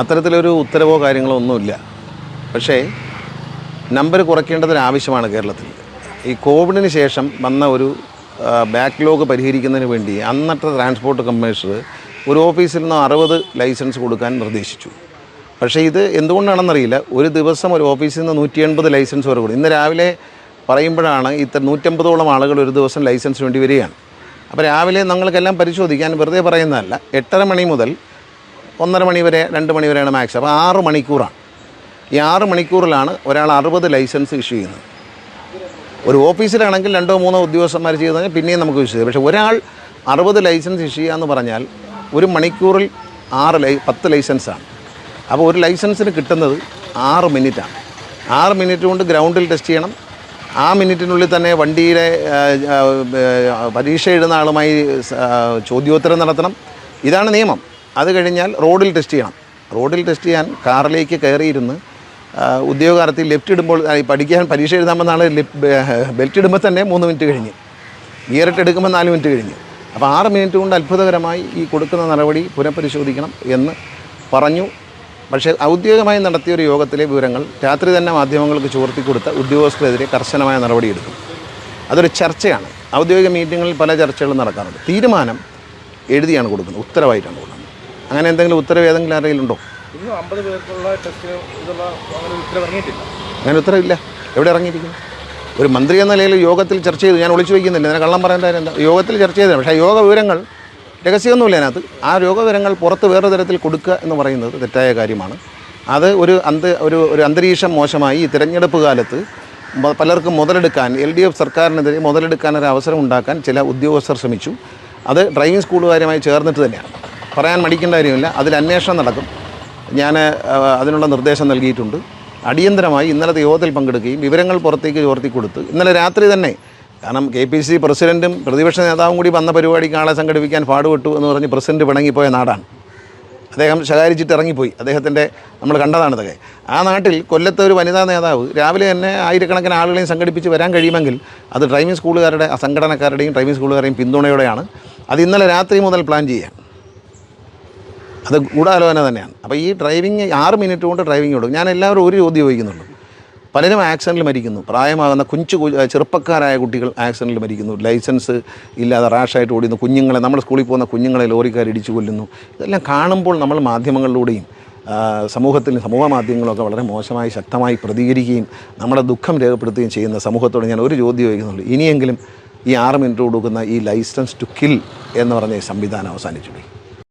അത്തരത്തിലൊരു ഉത്തരവോ കാര്യങ്ങളോ ഒന്നുമില്ല. പക്ഷേ നമ്പർ കുറയ്ക്കേണ്ടതിന് ആവശ്യമാണ് കേരളത്തിൽ. ഈ കോവിഡിന് ശേഷം വന്ന ഒരു ബാക്ക്ലോഗ് പരിഹരിക്കുന്നതിന് വേണ്ടി അന്നത്തെ ട്രാൻസ്പോർട്ട് കമ്മീഷണർ ഒരു ഓഫീസിൽ നിന്ന് അറുപത് ലൈസൻസ് കൊടുക്കാൻ നിർദ്ദേശിച്ചു. പക്ഷേ ഇത് എന്തുകൊണ്ടാണെന്നറിയില്ല. ഒരു ദിവസം ഒരു ഓഫീസിൽ നിന്ന് നൂറ്റി എൺപത് ലൈസൻസ് വരെ കൊടുക്കും ഇന്ന് രാവിലെ പറയുമ്പോഴാണ് ഇത്ര നൂറ്റമ്പതോളം ആളുകൾ ഒരു ദിവസം ലൈസൻസ് വേണ്ടി വരികയാണ്. അപ്പോൾ രാവിലെ ഞങ്ങൾക്കെല്ലാം പരിശോധിക്കാൻ വെറുതെ പറയുന്നതല്ല. എട്ടര മണി മുതൽ ഒന്നര മണി വരെ രണ്ട് മണി വരെയാണ് മാക്സ്. അപ്പോൾ ആറ് മണിക്കൂറാണ്. ഈ ആറ് മണിക്കൂറിലാണ് ഒരാൾ അറുപത് ലൈസൻസ് ഇഷ്യൂ ചെയ്യുന്നത്. ഒരു ഓഫീസിലാണെങ്കിൽ രണ്ടോ മൂന്നോ ഉദ്യോഗസ്ഥന്മാർ ചെയ്ത് കഴിഞ്ഞാൽ പിന്നെയും നമുക്ക് വിശ്വസിക്കാം പക്ഷേ ഒരാൾ അറുപത് ലൈസൻസ് ഇഷ്യൂ ചെയ്യുക എന്ന് പറഞ്ഞാൽ ഒരു മണിക്കൂറിൽ ആറ് ലൈ പത്ത് ലൈസൻസാണ്. അപ്പോൾ ഒരു ലൈസൻസിന് കിട്ടുന്നത് ആറ് മിനിറ്റാണ്. ആറ് മിനിറ്റ് കൊണ്ട് ഗ്രൗണ്ടിൽ ടെസ്റ്റ് ചെയ്യണം. ആ മിനിറ്റിനുള്ളിൽ തന്നെ വണ്ടിയിലെ പരീക്ഷ എഴുതുന്ന ആളുമായി ചോദ്യോത്തരം നടത്തണം. ഇതാണ് നിയമം. അത് കഴിഞ്ഞാൽ റോഡിൽ ടെസ്റ്റ് ചെയ്യണം. റോഡിൽ ടെസ്റ്റ് ചെയ്യാൻ കാറിലേക്ക് കയറിയിരുന്ന് ഉദ്യോഗാർത്ഥി ലെഫ്റ്റ് ഇടുമ്പോൾ പഠിക്കാൻ പരീക്ഷ എഴുതാമ്പോൾ നാളെ ബെൽറ്റ് ഇടുമ്പോൾ തന്നെ മൂന്ന് മിനിറ്റ് കഴിഞ്ഞ്. ഗിയറിട്ട് എടുക്കുമ്പോൾ നാല് മിനിറ്റ് കഴിഞ്ഞ്. അപ്പോൾ ആറ് മിനിറ്റ് കൊണ്ട് അത്ഭുതകരമായി ഈ കൊടുക്കുന്ന നടപടി പുനഃപരിശോധിക്കണം എന്ന് പറഞ്ഞു. പക്ഷേ ഔദ്യോഗികമായി നടത്തിയ ഒരു യോഗത്തിലെ വിവരങ്ങൾ രാത്രി തന്നെ മാധ്യമങ്ങൾക്ക് ചോർത്തി കൊടുത്ത ഉദ്യോഗസ്ഥരെതിരെ കർശനമായ നടപടിയെടുക്കും അതൊരു ചർച്ചയാണ്. ഔദ്യോഗിക മീറ്റിങ്ങുകളിൽ പല ചർച്ചകളും നടക്കാറുണ്ട്. തീരുമാനം എഴുതിയാണ് കൊടുക്കുന്നത് ഉത്തരവായിട്ടാണ് കൊടുക്കുന്നത്. അങ്ങനെ എന്തെങ്കിലും ഉത്തരവ് ഏതെങ്കിലും ആരെങ്കിലുണ്ടോ ഇന്നും അമ്പത് പേർക്കുള്ള ഇതുള്ള അങ്ങനെ ഒരു ഉത്തരവ് ഇറങ്ങിയിട്ടില്ല. അങ്ങനെ ഉത്തരവില്ല. എവിടെ ഇറങ്ങിയിരിക്കുന്നു? ഒരു മന്ത്രി എന്ന നിലയിൽ യോഗത്തിൽ ചർച്ച ചെയ്തു. ഞാൻ ഒളിച്ചു വയ്ക്കുന്നില്ല. ഞാൻ കള്ളം പറയാൻ കാര്യം എന്താ? യോഗത്തിൽ ചർച്ച ചെയ്തതാണ്. പക്ഷേ യോഗ വിവരങ്ങൾ രഹസ്യമൊന്നുമില്ല അതിനകത്ത്. ആ യോഗ വിവരങ്ങൾ പുറത്ത് വേറെ തരത്തിൽ കൊടുക്കുക എന്ന് പറയുന്നത് തെറ്റായ കാര്യമാണ്. അത് ഒരു അന്ത ഒരു ഒരു അന്തരീക്ഷം മോശമായി ഈ തിരഞ്ഞെടുപ്പ് കാലത്ത് പലർക്കും മുതലെടുക്കാൻ എൽ ഡി എഫ് സർക്കാരിനെതിരെ മുതലെടുക്കാൻ ഒരു അവസരം ഉണ്ടാക്കാൻ ചില ഉദ്യോഗസ്ഥർ ശ്രമിച്ചു. അത് ഡ്രൈവിംഗ് സ്കൂളുകാരുമായി ചേർന്നിട്ട് തന്നെയാണ്. പറയാൻ മടിക്കേണ്ട കാര്യമില്ല. അതിൽ അന്വേഷണം നടക്കും. ഞാൻ അതിനുള്ള നിർദ്ദേശം നൽകിയിട്ടുണ്ട്. അടിയന്തരമായി ഇന്നലത്തെ യോഗത്തിൽ പങ്കെടുക്കുകയും വിവരങ്ങൾ പുറത്തേക്ക് ചോർത്തി കൊടുത്ത് ഇന്നലെ രാത്രി തന്നെ കാരണം കെ പി സി പ്രസിഡന്റും പ്രതിപക്ഷ നേതാവും കൂടി വന്ന പരിപാടിക്ക് ആളെ സംഘടിപ്പിക്കാൻ പാടുപെട്ടു എന്ന് പറഞ്ഞ് പ്രസിഡന്റ് പിണങ്ങിപ്പോയ നാടാണ്. അദ്ദേഹം ശകാരിച്ചിട്ട് ഇറങ്ങിപ്പോയി. അദ്ദേഹത്തിന്റെ നമ്മൾ കണ്ടതാണിതൊക്കെ ആ നാട്ടിൽ കൊല്ലത്തെ ഒരു വനിതാ നേതാവ് രാവിലെ തന്നെ ആയിരക്കണക്കിന് ആളുകളെയും സംഘടിപ്പിച്ച് വരാൻ കഴിയുമെങ്കിൽ അത് ഡ്രൈവിംഗ് സ്കൂളുകാരുടെ ആ സംഘടനക്കാരുടെയും ഡ്രൈവിംഗ് സ്കൂളുകാരുടെയും പിന്തുണയോടെയാണ്. അത് ഇന്നലെ രാത്രി മുതൽ പ്ലാൻ ചെയ്യാൻ അത് ഗൂഢാലോചന തന്നെയാണ്. അപ്പോൾ ഈ ഡ്രൈവിങ് ആറ് മിനിറ്റ് കൊണ്ട് ഡ്രൈവിംഗ് കൊടുക്കും ഞാൻ എല്ലാവരും ഒരു ചോദ്യം ചോദിക്കുന്നുണ്ട്. പലരും ആക്സിഡന്റിൽ മരിക്കുന്നു. പ്രായമാകുന്ന കുഞ്ചു കു- ചെറുപ്പക്കാരായ കുട്ടികൾ ആക്സിഡന്റിൽ മരിക്കുന്നു. ലൈസൻസ് ഇല്ലാതെ റാഷായിട്ട് ഓടുന്നു കുഞ്ഞുങ്ങളെ നമ്മൾ സ്കൂളിൽ പോകുന്ന കുഞ്ഞുങ്ങളെ ലോറിക്കാർ ഇടിച്ചു കൊല്ലുന്നു. ഇതെല്ലാം കാണുമ്പോൾ നമ്മൾ മാധ്യമങ്ങളിലൂടെയും സമൂഹത്തിൽ സമൂഹ മാധ്യമങ്ങളൊക്കെ വളരെ മോശമായി ശക്തമായി പ്രതികരിക്കുകയും നമ്മുടെ ദുഃഖം രേഖപ്പെടുത്തുകയും ചെയ്യുന്ന സമൂഹത്തോട് ഞാൻ ഒരു ചോദ്യം ചോദിക്കുന്നുള്ളൂ ഇനിയെങ്കിലും ഈ ആറ് മിനിറ്റ് കൊടുക്കുന്ന ഈ ലൈസൻസ് ടു കിൽ എന്ന് പറഞ്ഞ സംവിധാനം അവസാനിച്ചു.